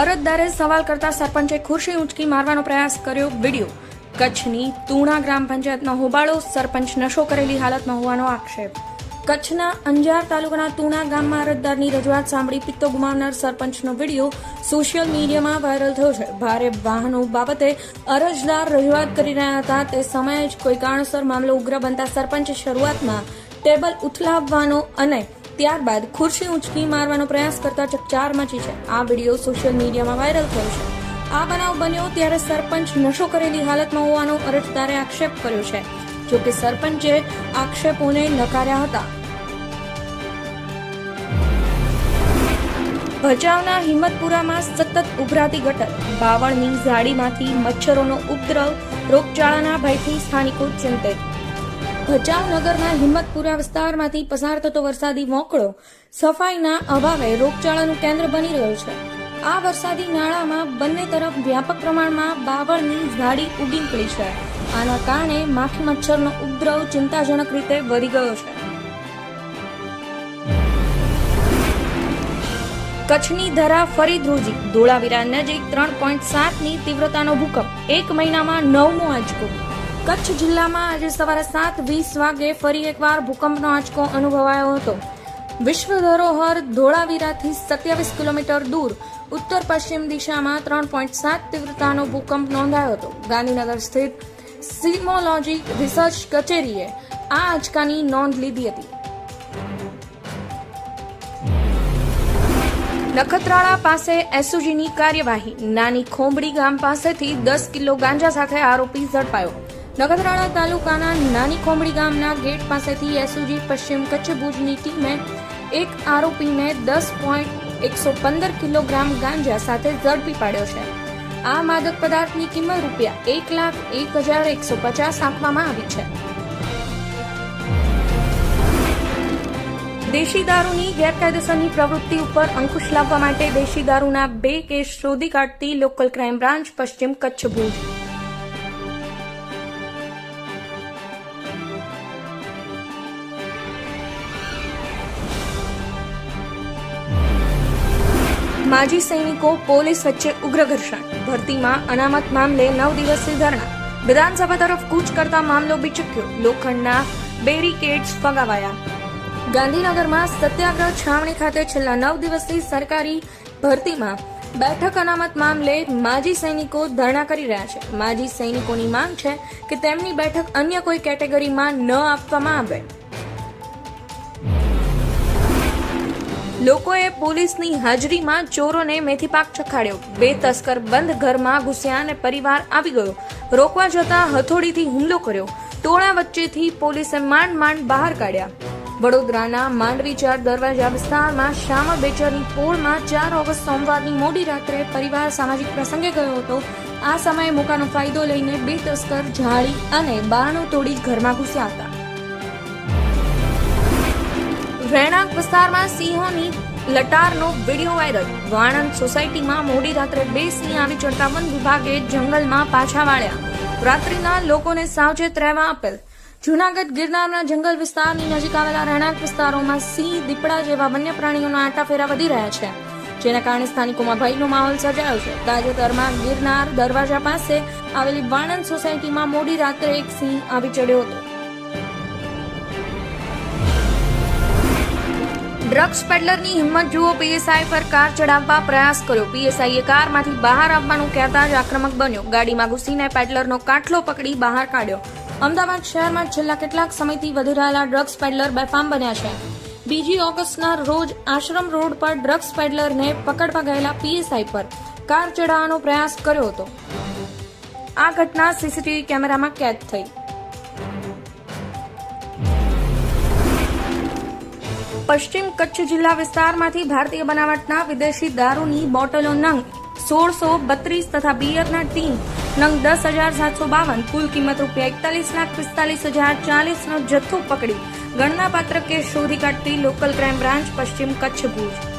અરજદારે સવાલ કરતા સરપંચે ખુરશી ઊંચકી મારવાનો પ્રયાસ કર્યો વીડિયો. કચ્છની તુણા ગ્રામ પંચાયતનો હોબાળો, સરપંચ નશો કરેલી હાલતમાં હોવાનો આક્ષેપ. કચ્છના અંજાર તાલુકાના તુણા ગામમાં અરજદારની રજૂઆત સાંભળી પિત્તો ગુમાવનાર સરપંચનો વીડિયો સોશિયલ મીડિયામાં વાયરલ થયો છે. ભારે વાહનો બાબતે અરજદાર રજૂઆત કરી રહ્યા હતા. તે સમયે જ કોઈ કારણસર મામલો ઉગ્ર બનતા સરપંચે શરૂઆતમાં ટેબલ ઉથલાવવાનો અને ત્યારબાદ ખુરશી ઉંચકી મારવાનો પ્રયાસ કરતા ચકચાર મચી છે. આ વીડિયો સોશિયલ મીડિયામાં વાયરલ થયો છે. આ બનાવ બન્યો ત્યારે સરપંચ નશો કરેલી હાલતમાં હોવાનો અરજદારે આક્ષેપ કર્યો છે. જોકે સરપંચે આક્ષેપોને નકાર્યા હતા. ભચાઉના હિંમતપુરામાં સતત ઉભરાતી ગટર, બાવળની ઝાડીમાંથી મચ્છરોનો ઉપદ્રવ રોગચાળાના ભયથી સ્થાનિકો ચિંતિત. ભચાઉ નગરના હિંમતપુરા વિસ્તારમાંથી પસાર થતો વરસાદી મોકળો સફાઈના અભાવે રોગચાળાનું કેન્દ્ર બની રહ્યો છે. આ વરસાદી નાળામાં બંને તરફ વ્યાપક પ્રમાણમાં બાવળની ઝાડી ઉગી નીકળી છે. આના કારણે માખી મચ્છરનો ઉપદ્રવ ચિંતાજનક રીતે વધી ગયો છે. કચ્છની ધરા ફરી ધ્રુજી. ધોળાવીરા નજીક ત્રણ પોઈન્ટ સાતની તીવ્રતાનો ભૂકંપ. એક મહિનામાં નવમો આંચકો. કચ્છ જિલ્લામાં આજે સવારે સાત વીસ વાગે ફરી એકવાર ભૂકંપનો આંચકો અનુભવાયો હતો. વિશ્વ ધરોહર ધોળાવીરાથી સત્યાવીસ કિલોમીટર દૂર, ઉત્તર પશ્ચિમ દિશામાં ત્રણ પોઈન્ટ સાત તીવ્રતાનો ભૂકંપ નોંધાયો હતો. ગાંધીનગર સ્થિત સિમોલોજી રિસર્ચ કચેરીએ આ આંચકાની નોંધ લીધી હતી. નખત્રાળા પાસે એસઓજીની કાર્યવાહી. નાની ખોંબડી ગામ પાસેથી દસ કિલો ગાંજા સાથે આરોપી ઝડપાયો. નખત્રાળા તાલુકાના નાની ખોંબડી ગામના ગેટ પાસેથી એસઓજી પશ્ચિમ કચ્છ ભુજની ટીમે એક આરોપીને દસ પોઈન્ટ એકસો પંદર કિલોગ્રામ ગાંજા સાથે ઝડપી પાડ્યો છે. આ માદક પદાર્થની કિંમત રૂપિયા એક લાખ એક હજાર એકસો પચાસ આપવામાં આવી છે. દેશી દારૂની ગેરકાયદેસરની પ્રવૃત્તિ ઉપર અંકુશ લાવવા માટે દેશી દારૂના બે કેસ શોધી કાઢતી લોકલ ક્રાઇમ બ્રાન્ચ પશ્ચિમ કચ્છ ભુજ માજી સૈનિકો પોલીસ વચ્ચે ઉગ્ર ઘર્ષણ. ભરતીમાં અનામત મામલે નવ દિવસથી ધરણા. વિધાનસભા તરફ કૂચ કરતા મામલો બિચક્યો. લોખંડના બેરિકેડ્સ ફગાવાયા. ગાંધીનગરમાં સત્યાગ્રહ છાવણી ખાતે છેલ્લા નવ દિવસથી સરકારી ભરતીમાં બેઠક અનામત મામલે માજી સૈનિકો ધરણા કરી રહ્યા છે. માજી સૈનિકોની માંગ છે કે તેમની બેઠક અન્ય કોઈ કેટેગરીમાં ન આપવામાં આવે. લોકોએ પોલીસની હાજરીમાં ચોરોને મેથીપાક ચખાડ્યો. બે તસ્કર બંધ ઘરમાં ઘૂસ્યા અને પરિવાર આવી ગયો. રોકવા જતા હથોડીથી હુમલો કર્યો. ટોળા વચ્ચેથી પોલીસે માંડ માંડ બહાર કાઢ્યા. વડોદરાના માંડવી ચાર દરવાજા વિસ્તારમાં શ્યામા બેચરની પોળમાં ચાર ઓગસ્ટ સોમવારની મોડી રાત્રે પરિવાર સામાજિક પ્રસંગે ગયો હતો. આ સમયે મોકાનો ફાયદો લઈને બે તસ્કર ઝાડી અને બારણું તોડી ઘરમાં ઘૂસ્યા હતા. રહેણાંક વિસ્તારમાં સિંહોની લટારનો વીડિયો વાયરલ. વાણંદ સોસાયટીમાં મોડી રાત્રે બે સિંહ આવી ચડતા વન વિભાગે જંગલમાં પાછા વાળ્યા. રાત્રિના લોકોને સાવચેત રહેવા આપેલ જૂનાગઢ ગિરનારના જંગલ વિસ્તારની નજીક આવેલા રહેણાંક વિસ્તારોમાં સિંહ, દીપડા જેવા વન્ય પ્રાણીઓના આંટાફેરા વધી રહ્યા છે, જેના કારણે સ્થાનિકોમાં ભયનો માહોલ સર્જાયો છે. તાજેતરમાં ગિરનાર દરવાજા પાસે આવેલી વાણંદ સોસાયટીમાં મોડી રાત્રે એક સિંહ આવી ચડ્યો હતો. ડ્રગ્સ પેડલરની હિંમત જુઓ, પીએસઆઈ પર કાર ચડાવવા પ્રયાસ કર્યો. પીએસઆઈએ કારમાંથી બહાર આવવાનું કહેતા જ આક્રમક બન્યો. ગાડીમાં ઘૂસીને પેડલરનો કાટલો પકડી બહાર કાઢ્યો. અમદાવાદ શહેરમાં છેલ્લા કેટલાક સમયથી વધી રહેલા ડ્રગ્સ પેડલર બેફામ બન્યા છે. બીજી ઓગસ્ટના રોજ આશ્રમ રોડ પર ડ્રગ્સ પેડલરને પકડવા ગયેલા પીએસઆઈ પર કાર ચઢાવવાનો પ્રયાસ કર્યો હતો. આ ઘટના સીસીટીવી કેમેરામાં કેદ થઈ. પશ્ચિમ કચ્છ જિલ્લા વિસ્તારમાંથી ભારતીય બનાવટના વિદેશી દારૂની બોટલો નંગ સોળસો બત્રીસ તથા બિયરના ટીમ નંગ દસ હજાર સાતસો બાવન, કુલ કિંમત રૂપિયા એકતાલીસ લાખ પિસ્તાલીસ હજાર ચાલીસનો જથ્થો પકડી ગણનાપાત્ર કેસ શોધી કાઢતી લોકલ ક્રાઇમ બ્રાન્ચ પશ્ચિમ કચ્છ ભુજ.